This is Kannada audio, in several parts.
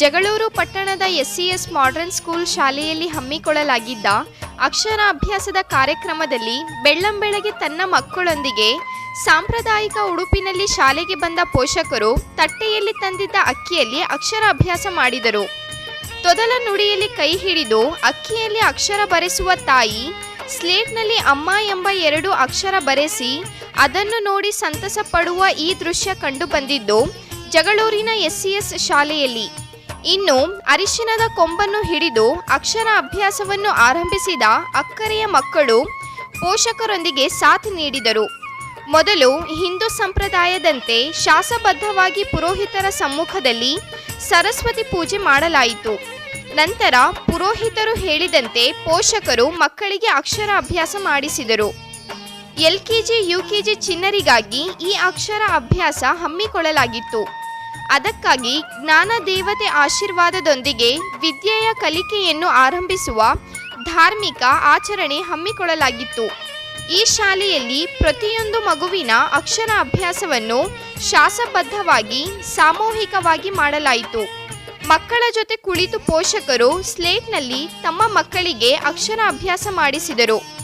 ಜಗಳೂರು ಪಟ್ಟಣದ ಎಸ್ಸಿಎಸ್ ಮಾಡರ್ನ್ ಸ್ಕೂಲ್ ಶಾಲೆಯಲ್ಲಿ ಹಮ್ಮಿಕೊಳ್ಳಲಾಗಿದ್ದ ಅಕ್ಷರ ಅಭ್ಯಾಸದ ಕಾರ್ಯಕ್ರಮದಲ್ಲಿ ಬೆಳ್ಳಂಬೆಳಗ್ಗೆ ತನ್ನ ಮಕ್ಕಳೊಂದಿಗೆ ಸಾಂಪ್ರದಾಯಿಕ ಉಡುಪಿನಲ್ಲಿ ಶಾಲೆಗೆ ಬಂದ ಪೋಷಕರು ತಟ್ಟೆಯಲ್ಲಿ ತಂದಿದ್ದ ಅಕ್ಕಿಯಲ್ಲಿ ಅಕ್ಷರ ಅಭ್ಯಾಸ ಮಾಡಿದರು. ತೊದಲ ನುಡಿಯಲ್ಲಿ ಕೈ ಹಿಡಿದು ಅಕ್ಕಿಯಲ್ಲಿ ಅಕ್ಷರ ಬರೆಸುವ ತಾಯಿ ಸ್ಲೇಟ್ನಲ್ಲಿ ಅಮ್ಮ ಎಂಬ ಎರಡು ಅಕ್ಷರ ಬರೆಸಿ ಅದನ್ನು ನೋಡಿ ಸಂತಸ ಪಡುವ ಈ ದೃಶ್ಯ ಕಂಡುಬಂದಿದ್ದು ಜಗಳೂರಿನ ಎಸ್ಸಿಎಸ್ ಶಾಲೆಯಲ್ಲಿ. ಇನ್ನು ಅರಿಶಿನದ ಕೊಂಬನ್ನು ಹಿಡಿದು ಅಕ್ಷರ ಅಭ್ಯಾಸವನ್ನು ಆರಂಭಿಸಿದ ಅಕ್ಕರೆಯ ಮಕ್ಕಳು ಪೋಷಕರೊಂದಿಗೆ ಸಾಥ್ ನೀಡಿದರು. ಮೊದಲು ಹಿಂದೂ ಸಂಪ್ರದಾಯದಂತೆ ಶಾಸಬದ್ಧವಾಗಿ ಪುರೋಹಿತರ ಸಮ್ಮುಖದಲ್ಲಿ ಸರಸ್ವತಿ ಪೂಜೆ ಮಾಡಲಾಯಿತು. ನಂತರ ಪುರೋಹಿತರು ಹೇಳಿದಂತೆ ಪೋಷಕರು ಮಕ್ಕಳಿಗೆ ಅಕ್ಷರ ಅಭ್ಯಾಸ ಮಾಡಿಸಿದರು. ಎಲ್ಕೆಜಿ ಯುಕೆಜಿ ಚಿನ್ನರಿಗಾಗಿ ಈ ಅಕ್ಷರ ಅಭ್ಯಾಸ ಹಮ್ಮಿಕೊಳ್ಳಲಾಗಿತ್ತು. ಅದಕ್ಕಾಗಿ ಜ್ಞಾನ ದೇವತೆ ಆಶೀರ್ವಾದದೊಂದಿಗೆ ವಿದ್ಯೆಯ ಕಲಿಕೆಯನ್ನು ಆರಂಭಿಸುವ ಧಾರ್ಮಿಕ ಆಚರಣೆ ಹಮ್ಮಿಕೊಳ್ಳಲಾಗಿತ್ತು. ಈ ಶಾಲೆಯಲ್ಲಿ ಪ್ರತಿಯೊಂದು ಮಗುವಿನ ಅಕ್ಷರ ಅಭ್ಯಾಸವನ್ನು ಶಾಸಬದ್ಧವಾಗಿ, ಸಾಮೂಹಿಕವಾಗಿ ಮಾಡಲಾಯಿತು. ಮಕ್ಕಳ ಜೊತೆ ಕುಳಿತು ಪೋಷಕರು ಸ್ಲೇಟ್ನಲ್ಲಿ ತಮ್ಮ ಮಕ್ಕಳಿಗೆ ಅಕ್ಷರ ಅಭ್ಯಾಸ ಮಾಡಿಸಿದರು.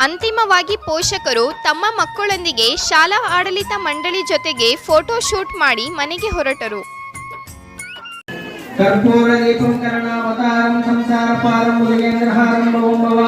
ಅಂತಿಮವಾಗಿ ಪೋಷಕರು ತಮ್ಮ ಮಕ್ಕಳೊಂದಿಗೆ ಶಾಲಾ ಆಡಳಿತ ಮಂಡಳಿ ಜೊತೆಗೆ ಫೋಟೋ ಶೂಟ್ ಮಾಡಿ ಮನೆಗೆ ಹೊರಟರು. ಕರ್ಪೂರ ಸಂಸಾರ ಪಾರಂ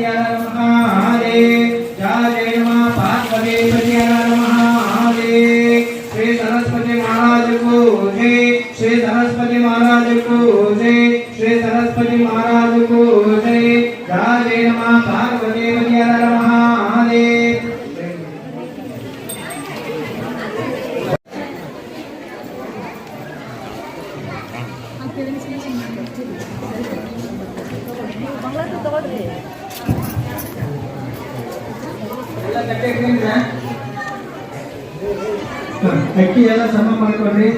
ಎಲ್ಲ ಸಮ ಮಾಡ್ಕೊಳ್ರಿ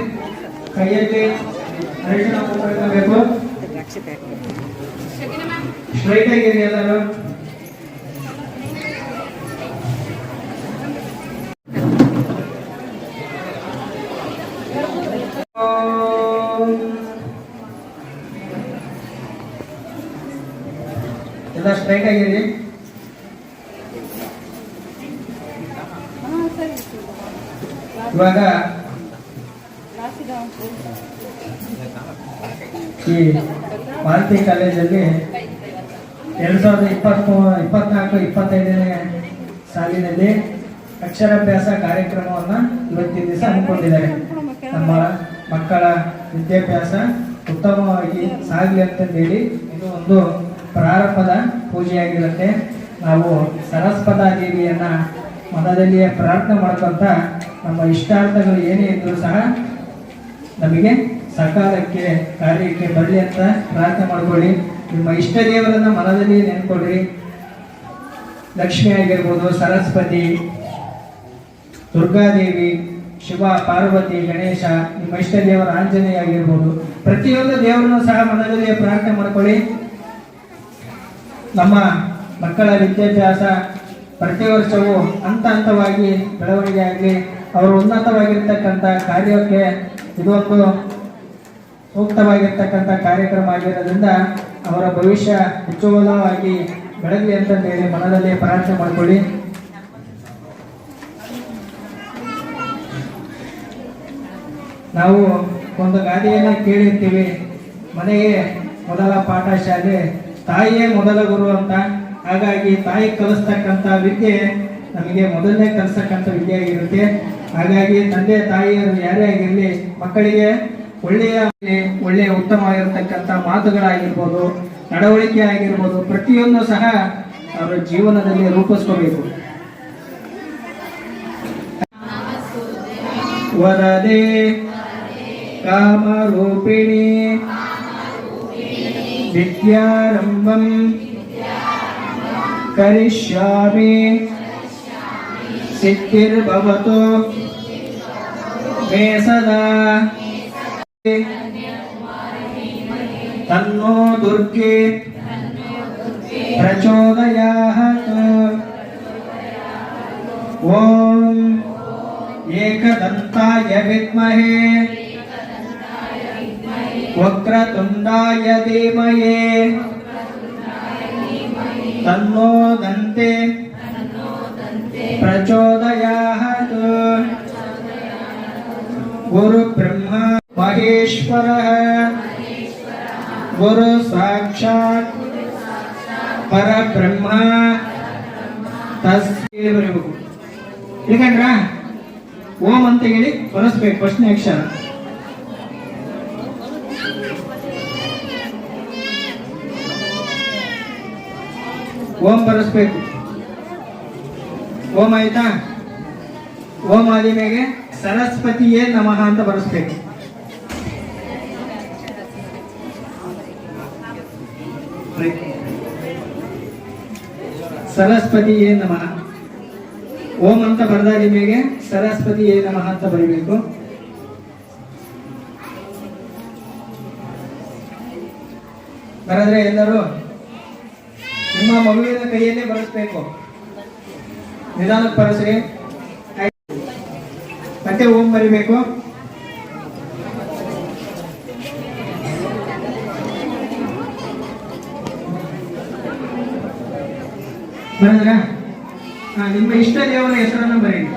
ಕೈಯಲ್ಲಿ ಅರಿಶಿನ ಇಟ್ಕೋಬೇಕು. ಸ್ಟ್ರೈಟ್ ಆಗಿರಿ ಎಲ್ಲರೂ. ಎಲ್ಲ ಸ್ಟ್ರೈಟ್ ಆಗಿರಿ ಇವಾಗ ಈ ಮಾರುತಿ ಕಾಲೇಜಲ್ಲಿ ಎರಡು ಸಾವಿರದ ಇಪ್ಪತ್ತು, ಇಪ್ಪತ್ನಾಲ್ಕು, ಇಪ್ಪತ್ತೈದನೇ ಸಾಲಿನಲ್ಲಿ ಅಕ್ಷರಾಭ್ಯಾಸ ಕಾರ್ಯಕ್ರಮವನ್ನು ಇವತ್ತಿನ ದಿವಸ ಹಮ್ಮಿಕೊಂಡಿದ್ದಾರೆ. ನಮ್ಮ ಮಕ್ಕಳ ವಿದ್ಯಾಭ್ಯಾಸ ಉತ್ತಮವಾಗಿ ಸಾಗಲಿ ಅಂತಂದೇಳಿ ಇದು ಒಂದು ಪ್ರಾರಂಭದ ಪೂಜೆಯಾಗಿರುತ್ತೆ. ನಾವು ಸರಸ್ಪದ ದೇವಿಯನ್ನು ಮನದಲ್ಲಿಯೇ ಪ್ರಾರ್ಥನೆ ಮಾಡ್ಕೊಂತ ನಮ್ಮ ಇಷ್ಟಾರ್ಥಗಳು ಏನೇ ಇದ್ದರೂ ಸಹ ನಮಗೆ ಸಕಾಲಕ್ಕೆ ಕಾರ್ಯಕ್ಕೆ ಬರಲಿ ಅಂತ ಪ್ರಾರ್ಥನೆ ಮಾಡ್ಕೊಳ್ಳಿ. ನಿಮ್ಮ ಇಷ್ಟ ದೇವರನ್ನ ಮನದಲ್ಲಿ ನೆನ್ಕೊಳ್ರಿ. ಲಕ್ಷ್ಮಿ ಆಗಿರ್ಬೋದು, ಸರಸ್ವತಿ, ದುರ್ಗಾದೇವಿ, ಶಿವ, ಪಾರ್ವತಿ, ಗಣೇಶ, ನಿಮ್ಮ ಇಷ್ಟ ದೇವರ ಆಂಜನೇಯ ಆಗಿರ್ಬೋದು. ಪ್ರತಿಯೊಂದು ದೇವರನ್ನು ಸಹ ಮನದಲ್ಲಿ ಪ್ರಾರ್ಥನೆ ಮಾಡ್ಕೊಳ್ಳಿ. ನಮ್ಮ ಮಕ್ಕಳ ವಿದ್ಯಾಭ್ಯಾಸ ಪ್ರತಿ ವರ್ಷವೂ ಹಂತ ಹಂತವಾಗಿ ಬೆಳವಣಿಗೆ ಆಗಲಿ. ಅವರು ಉನ್ನತವಾಗಿರ್ತಕ್ಕಂಥ ಕಾರ್ಯಕ್ಕೆ ಇದೊಂದು ಸೂಕ್ತವಾಗಿರ್ತಕ್ಕಂಥ ಕಾರ್ಯಕ್ರಮ ಆಗಿರೋದ್ರಿಂದ ಅವರ ಭವಿಷ್ಯ ಉಜ್ವಲವಾಗಿ ಬೆಳಗಲಿ ಅಂತ ಹೇಳಿ ಮನದಲ್ಲಿ ಪ್ರಾರ್ಥನೆ ಮಾಡಿಕೊಳ್ಳಿ. ನಾವು ಒಂದು ಗಾದೆಯನ್ನು ಕೇಳಿರ್ತೀವಿ. ಮನೆಗೆ ಮೊದಲ ಪಾಠ ಶಾಲೆ ತಾಯಿಯೇ ಮೊದಲ ಗುರು ಅಂತ. ಹಾಗಾಗಿ ತಾಯಿ ಕಲಿಸ್ತಕ್ಕಂಥ ವಿದ್ಯೆ ನಮಗೆ ಮೊದಲನೇ ಕಲಿಸ್ತಕ್ಕಂಥ ವಿದ್ಯೆ ಆಗಿರುತ್ತೆ. ಹಾಗಾಗಿ ತಂದೆ ತಾಯಿಯರು ಯಾರೇ ಆಗಿರಲಿ, ಮಕ್ಕಳಿಗೆ ಒಳ್ಳೆಯ ಒಳ್ಳೆಯ ಉತ್ತಮವಾಗಿರತಕ್ಕಂಥ ಮಾತುಗಳಾಗಿರ್ಬೋದು ನಡವಳಿಕೆ ಆಗಿರ್ಬೋದು ಪ್ರತಿಯೊಂದು ಸಹ ಅವರ ಜೀವನದಲ್ಲಿ ರೂಪಿಸ್ಕೋಬೇಕು. ವರದೆ ಕಾಮರೂಪಿಣಿ ವಿದ್ಯಾರಂಭಂ ಕರಿಷ್ಯಾಮಿ ಸಿದ್ಧಿರ್ಭವತು ಮೇ ಸದಾ तन्नो दुर्गे प्रचोदया ॐ एकदन्ताय विद्महे वक्रतुण्डाय धीमहे तन्नो दन्ते प्रचोदयात् गुरुब्रह्मा ಮಹೇಶ್ವರ. ಗುರು ಸಾಕ್ಷಾತ್ ಪರಬ್ರಹ್ಮ. ಬರಬೇಕು ಯಾಕಂದ್ರ ಓಂ ಅಂತ ಹೇಳಿ ಬರೆಸ್ಬೇಕು ಪ್ರಶ್ನೆ ಅಕ್ಷರ ಓಂ ಬರೆಸ್ಬೇಕು. ಓಂ ಆಯ್ತಾ? ಓಂ ಆದಿಮೇಗೆ ಸರಸ್ವತಿಯೇ ನಮಃ ಅಂತ ಬರೆಸ್ಬೇಕು. ಸರಸ್ವತಿಯೇ ನಮಃ. ಓಂ ಅಂತ ಬರೆದಾ ನಿಮಗೆ ಸರಸ್ವತಿಯೇ ನಮಃ ಅಂತ ಬರೀಬೇಕು. ಬರೆದ್ರೆ ಎಲ್ಲರೂ ನಿಮ್ಮ ಮಗುವಿನ ಕೈಯಲ್ಲೇ ಬರೆಸ್ಬೇಕು. ನಿಧಾನಕ್ಕೆ ಬರೆಸ್ರಿ. ಮತ್ತೆ ಓಂ ಬರಿಬೇಕು. ಬರೆದ್ರ? ನಿಮ್ಮ ಇಷ್ಟ ದೇವರ ಹೆಸರನ್ನು ಬರೆಯಿರಿ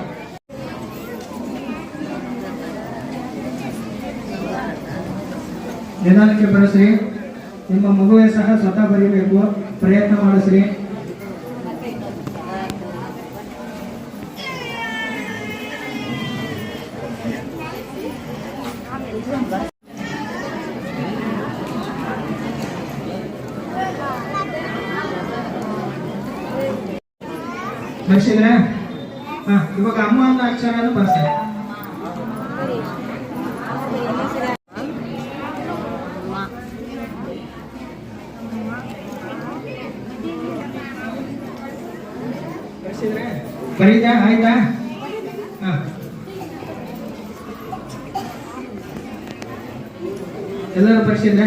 ನಿಧಾನಕ್ಕೆ ಬರಸ್ರಿ? ನಿಮ್ಮ ಮಗುವೆ ಸಹ ಸ್ವತಃ ಬರೀಬೇಕು. ಪ್ರಯತ್ನ ಮಾಡಿಸ್ರಿ. ಬರ್ಸಿದ್ರ ಹಾ ಇವಾಗ ಅಮ್ಮ ಅನ್ನೋ ಅಕ್ಷರನು ಬರ್ಸಿ ಬರ್ಸಿದ್ರೆ ಬರೀದಾ ಆಯ್ತಾ ಹಾ ಎಲ್ಲರೂ ಬರ್ಸಿದ್ರ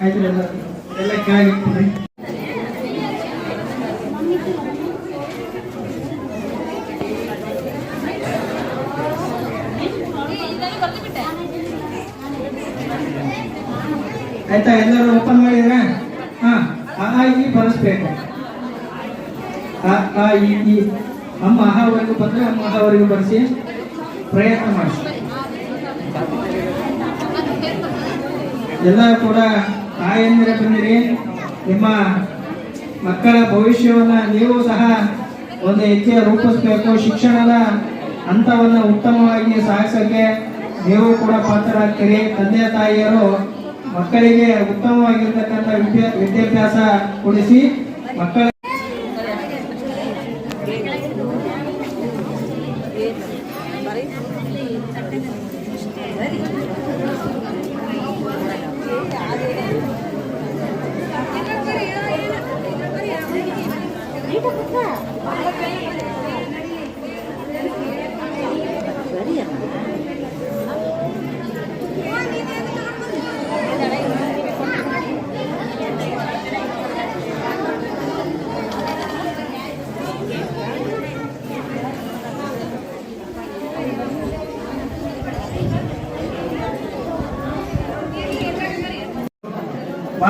ಆಯ್ತು ಎಲ್ಲ ಎಲ್ಲ ಕೆಳಗಿಟ್ಬಿಡ್ರಿ ಆಯ್ತಾ, ಎಲ್ಲರೂ ಓಪನ್ ಮಾಡಿದ್ರೆ? ಹಾ, ಆ ಬರೆಸ್ಬೇಕು. ಆ ಈ ಅಮ್ಮ ಆಹಾವರೆಗೂ ಬಂದ್ರೆ ಅಮ್ಮ ಆಹಾವರೆಗೂ ಬರೆಸಿ ಪ್ರಯತ್ನ ಮಾಡಿಸಿ ಎಲ್ಲ ಕೂಡ ತಾಯಂದಿರ ಬಂದಿರಿ. ನಿಮ್ಮ ಮಕ್ಕಳ ಭವಿಷ್ಯವನ್ನ ನೀವು ಸಹ ಒಂದು ಹೆಜ್ಜೆ ರೂಪಿಸ್ಬೇಕು. ಶಿಕ್ಷಣದ ಹಂತವನ್ನ ಉತ್ತಮವಾಗಿ ಸಾಗಿಸಕ್ಕೆ ನೀವು ಕೂಡ ಪಾತ್ರರಾಗ್ತೀರಿ. ತಂದೆ ತಾಯಿಯರು ಮಕ್ಕಳಿಗೆ ಉತ್ತಮವಾಗಿರ್ತಕ್ಕಂಥ ವಿದ್ಯಾ ವಿದ್ಯಾಭ್ಯಾಸ ಕೊಡಿಸಿ ಮಕ್ಕಳ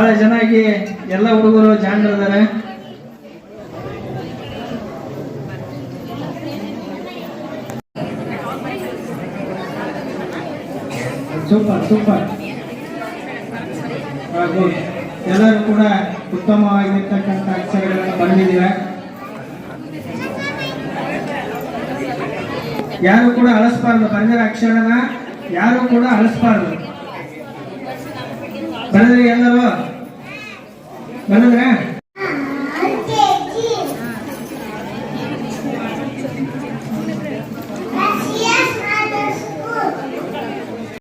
ಬಹಳ ಚೆನ್ನಾಗಿ ಎಲ್ಲ ಹುಡುಗರು ಜಾಣರಿದ್ದಾರೆ ಸೂಪರ್ ಸೂಪರ್. ಹಾಗೂ ಎಲ್ಲರೂ ಕೂಡ ಉತ್ತಮವಾಗಿರ್ತಕ್ಕಂಥ ಅಕ್ಷರಗಳನ್ನು ಬಂದಿದ್ದೀರ ಯಾರು ಕೂಡ ಅಳಿಸ್ಬಾರ್ದು ಬಂದಿರ ಅಕ್ಷರನ ಯಾರು ಕೂಡ ಅಳಿಸ್ಬಾರ್ದು. ಬರೆದ್ರಿ ಎಲ್ಲರೂ? ಬರೆದ್ರೆ